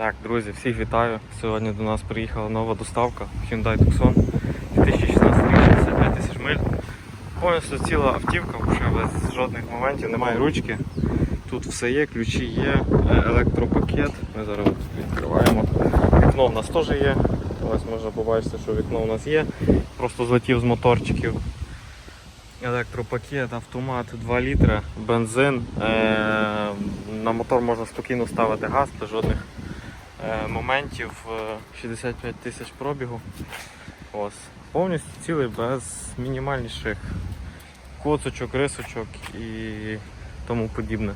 Так, друзі, всіх вітаю. Сьогодні до нас приїхала нова доставка Hyundai Tucson 2016 рік, 65 тисяч миль. Повністю ціла автівка, вже без жодних моментів, немає ручки. Тут все є, ключі є, е, електропакет. Ми зараз відкриваємо. Вікно в нас теж є. Ось можна побачити, що вікно у нас є. Просто злетів з моторчиків. Електропакет, автомат 2 літри, бензин. Е, на мотор можна спокійно ставити газ без жодних моментів. Е, 65 тисяч пробігу. Ось. Повністю цілий без мінімальніших коцочок, рисочок і тому подібне.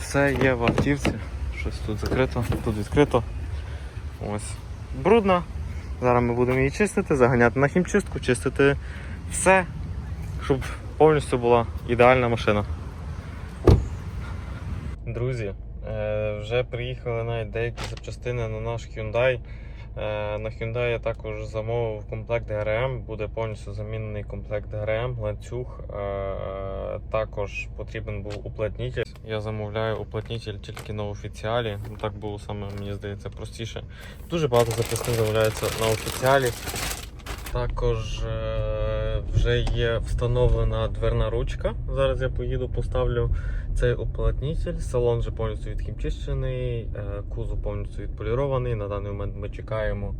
Все є в автівці. Щось тут закрито, тут відкрито. Ось. Брудно. Зараз ми будемо її чистити, заганяти на хімчистку, чистити все, щоб повністю була ідеальна машина. Друзі, е, вже приїхали навіть деякі запчастини на наш Hyundai. Е, На Hyundai я також замовив комплект ГРМ, буде повністю замінений комплект ГРМ, ланцюг. Е, Також потрібен був уплотнитель. Я замовляю уплотнитель тільки на офіціалі. Ну, Так було саме, мені здається, простіше. Дуже багато запчастин замовляється на офіціалі. Також е, вже є встановлена дверна ручка. Зараз я поїду, поставлю цей уплотнитель. Салон вже повністю відхімчищений, е, кузов повністю відполірований. На даний момент ми чекаємо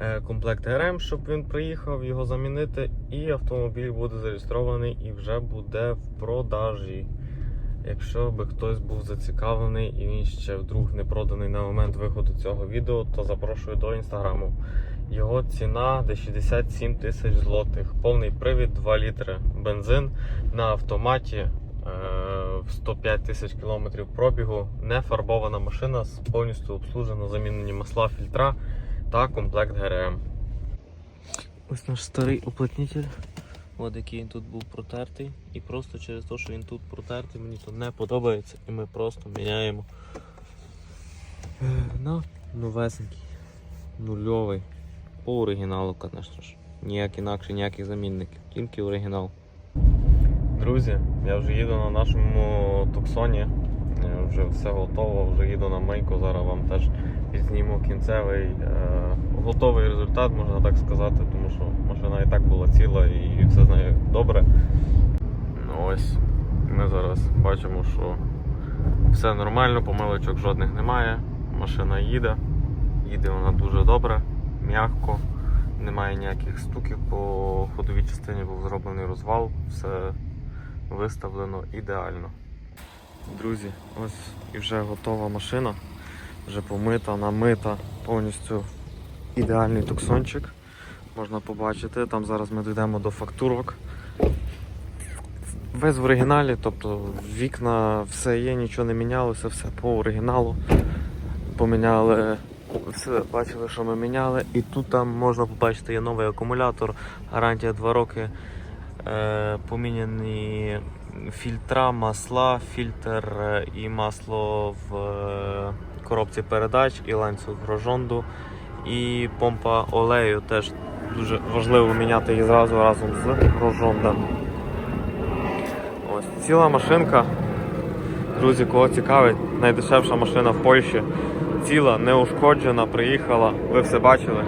е, комплект ГРМ, щоб він приїхав його замінити. І автомобіль буде зареєстрований і вже буде в продажі. Якщо би хтось був зацікавлений і він ще вдруг не проданий на момент виходу цього відео, то запрошую до інстаграму. Його ціна десь 67 тисяч злотих. Повний привід 2 літри бензин на автоматі 105 тисяч кілометрів пробігу. Не фарбована машина, з- повністю обслужена, замінені масла, фільтра та комплект ГРМ. Ось наш старий уплотнитель. От який він тут був протертий. І просто через те, що він тут протертий, мені тут не подобається. І ми просто міняємо е, на новесенький, нульовий. По оригіналу, звісно ж. Ніяк інакше, ніяких замінників, тільки оригінал. Друзі, я вже їду на нашому Туксоні. Вже все готово, вже їду на мийку. Зараз вам теж підзніму кінцевий е, готовий результат, можна так сказати, тому що машина і так була ціла і все з нею добре. Ну ось, ми зараз бачимо, що все нормально, помилочок жодних немає. Машина їде, їде вона дуже добре, м'яко, немає ніяких стуків по ходовій частині був зроблений розвал, все виставлено ідеально. Друзі, ось і вже готова машина, вже помита, намита, повністю ідеальний туксончик. Можна побачити, там зараз ми дійдемо до фактурок. Весь в оригіналі, тобто вікна, все є, нічого не мінялося, все по оригіналу. Поміняли, все бачили, що ми міняли. І тут там можна побачити є новий акумулятор, гарантія 2 роки. Е, поміняні фільтра, масла, фільтр е, і масло в е, коробці передач, і ланцюг грожонду, і помпа олею теж дуже важливо міняти її зразу разом з грожондом. Ось ціла машинка. Друзі, кого цікавить, найдешевша машина в Польщі. Ціла, неушкоджена, приїхала. Ви все бачили.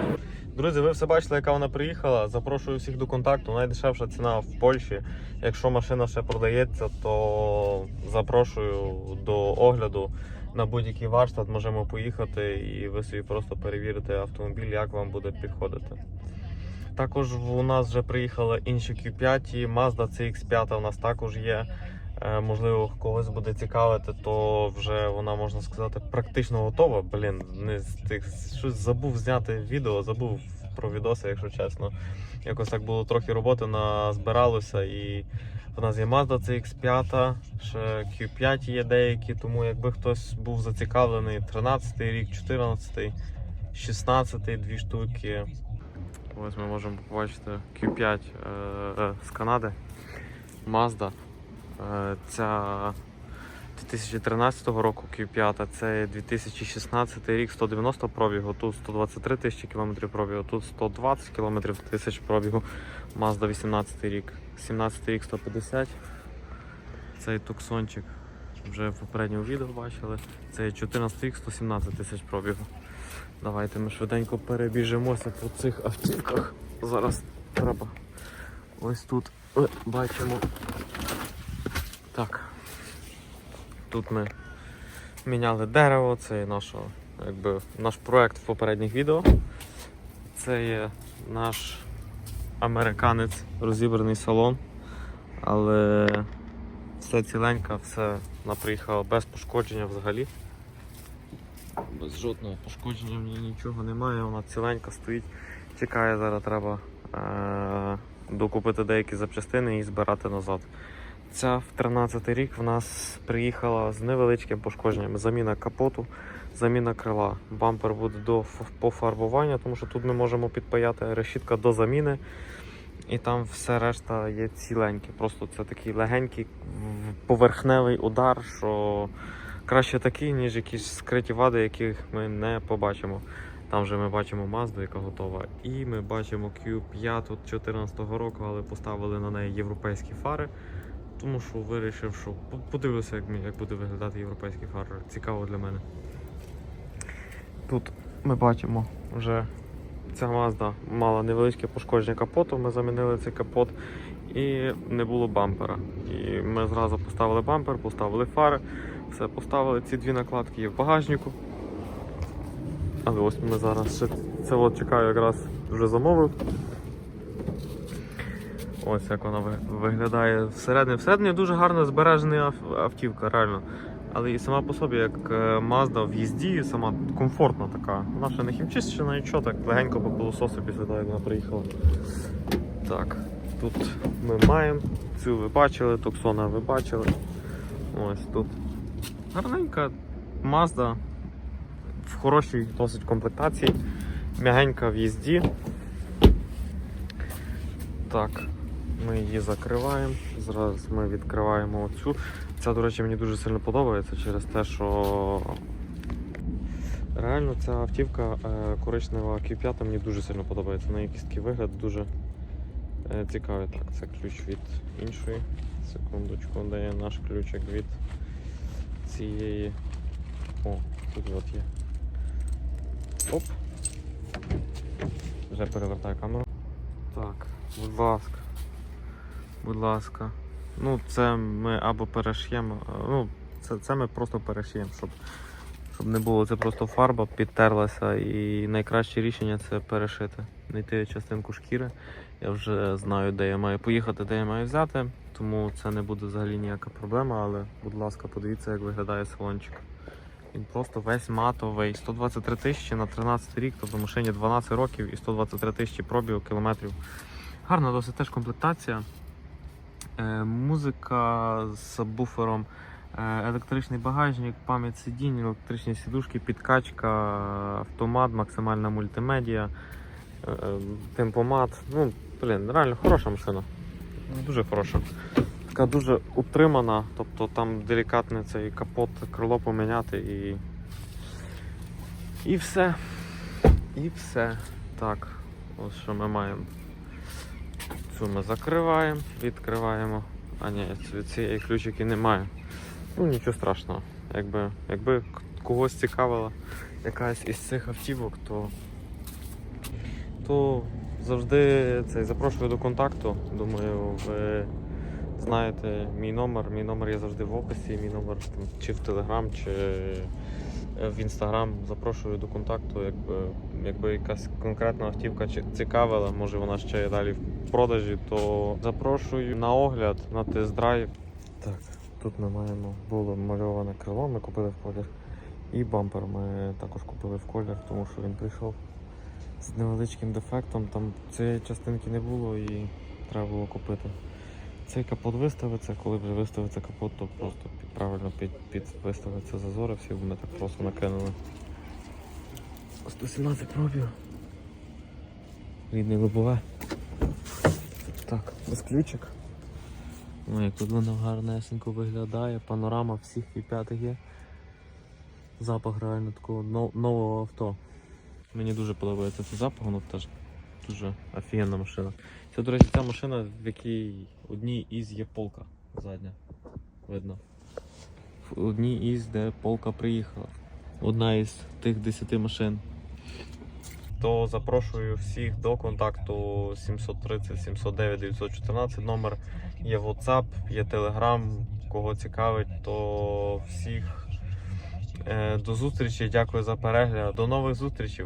Друзі, ви все бачили, яка вона приїхала. Запрошую всіх до контакту. Найдешевша ціна в Польщі. Якщо машина ще продається, то запрошую до огляду на будь-який варштат. Можемо поїхати і ви собі просто перевірите автомобіль, як вам буде підходити. Також у нас вже приїхали інші Q5, Mazda CX5 у нас також є. Е, Можливо, когось буде цікавити, то вже вона можна сказати практично готова. Блін, не з тих щось забув зняти відео, забув про відоси, якщо чесно. Якось так було трохи роботи назбиралося і в нас є Mazda CX5, ще Q5 є деякі, тому якби хтось був зацікавлений 13 рік, 14, 16 дві штуки. Ось ми можемо побачити Q5 е, е, з Канади. Mazda. Е, Ця 2013 року Q5, це 2016 рік 190 пробігу, тут 123 тисячі кілометрів пробігу, тут 120 кілометрів тисяч пробігу. Mazda 18 рік, 17 рік 150. Цей туксончик вже в попередньому відео бачили. Це 14 рік 117 тисяч пробігу. Давайте ми швиденько перебіжимося по цих автівках. Зараз треба. Ось тут ми бачимо. Так. Тут ми міняли дерево, це є наша, якби, наш проект в попередніх відео. Це є наш американець, розібраний салон, але все ціленько, все вона приїхала без пошкодження взагалі. Без жодного пошкодження в ній нічого немає, вона ціленька стоїть. Чекає, зараз треба е- докупити деякі запчастини і збирати назад. Ця в 13 рік в нас приїхала з невеличким пошкодженням. Заміна капоту, заміна крила. Бампер буде до пофарбування, тому що тут ми можемо підпаяти решітка до заміни. І там все решта є ціленьке. Просто це такий легенький поверхневий удар, що краще такий, ніж якісь скриті вади, яких ми не побачимо. Там вже ми бачимо Mazda, яка готова. І ми бачимо Q5 2014 року, але поставили на неї європейські фари. Тому що вирішив, що по- подивлюся, як, як буде виглядати європейські фари. Цікаво для мене. Тут ми бачимо вже ця Mazda мала невеличке пошкодження капоту. Ми замінили цей капот і не було бампера. І ми зразу поставили бампер, поставили фари, все поставили. Ці дві накладки є в багажнику. Але ось ми зараз ще це от чекаю, якраз вже замовив. Ось як вона виглядає всередині. Всередині дуже гарно збережена автівка, реально. Але і сама по собі, як е, Mazda в їзді, сама комфортна така. Вона ще не хімчищена, нічого, так легенько по пилососу після того, як вона приїхала. Так, тут ми маємо. Цю ви бачили, Туксона ви бачили. Ось тут гарненька Mazda в хорошій досить комплектації. М'ягенька в їзді. Так, ми її закриваємо. Зараз ми відкриваємо оцю. Ця, до речі, мені дуже сильно подобається через те, що реально ця автівка е, коричнева Q5 мені дуже сильно подобається. На якийсь такий вигляд дуже е, цікавий. Так, це ключ від іншої. Секундочку, де є наш ключик від цієї. О, тут от є. Оп. Вже перевертаю камеру. Так, будь ласка. Будь ласка. Ну, це ми або переш'ємо. Ну, це, це ми просто переш'ємо, щоб, щоб не було. Це просто фарба підтерлася. І найкраще рішення це перешити. Знайти частинку шкіри. Я вже знаю, де я маю поїхати, де я маю взяти. Тому це не буде взагалі ніяка проблема. Але, будь ласка, подивіться, як виглядає салончик. Він просто весь матовий. 123 тисячі на 13 рік, тобто машині 12 років і 123 тисячі пробігу кілометрів. Гарна досить теж комплектація. Е, музика з сабвуфером, е, електричний багажник, пам'ять сидінь, електричні сідушки, підкачка, автомат, максимальна мультимедіа, е, темпомат. Ну, блін, реально хороша машина. Дуже хороша. Така дуже утримана, тобто там делікатний цей капот, крило поміняти і. І все. І все. Так, ось що ми маємо. Цю ми закриваємо, відкриваємо. А ні, ці- цієї ключики немає. Ну нічого страшного. Якби, якби когось цікавила якась із цих автівок, то, то завжди цей, запрошую до контакту. Думаю, ви знаєте мій номер. Мій номер є завжди в описі, мій номер там, чи в Телеграм, чи в Інстаграм. Запрошую до контакту. Якби, якби якась конкретна автівка цікавила, може вона ще далі в продажі, то запрошую на огляд, на тест-драйв. Так, тут ми маємо було мальоване крило, ми купили в колір. І бампер ми також купили в колір, тому що він прийшов з невеличким дефектом. Там цієї частинки не було і треба було купити. Цей капот виставиться, коли вже виставиться капот, то просто правильно під, під виставиться зазори, всі ми так просто накинули. 117 пробів. Рідне лобове. Так, без ключик. Ну, як тут воно гарнесенько виглядає, панорама всіх п'ятих є. Запах реально такого но- нового авто. Мені дуже подобається цей запах, воно теж дуже офігенна машина. Це, до речі, ця машина, в якій одній із є полка задня. Видно. В одній із, де полка приїхала. Одна із тих 10 машин, То запрошую всіх до контакту 730 709 914 номер. Є WhatsApp, є Telegram. Кого цікавить, то всіх е, до зустрічі. Дякую за перегляд. До нових зустрічей.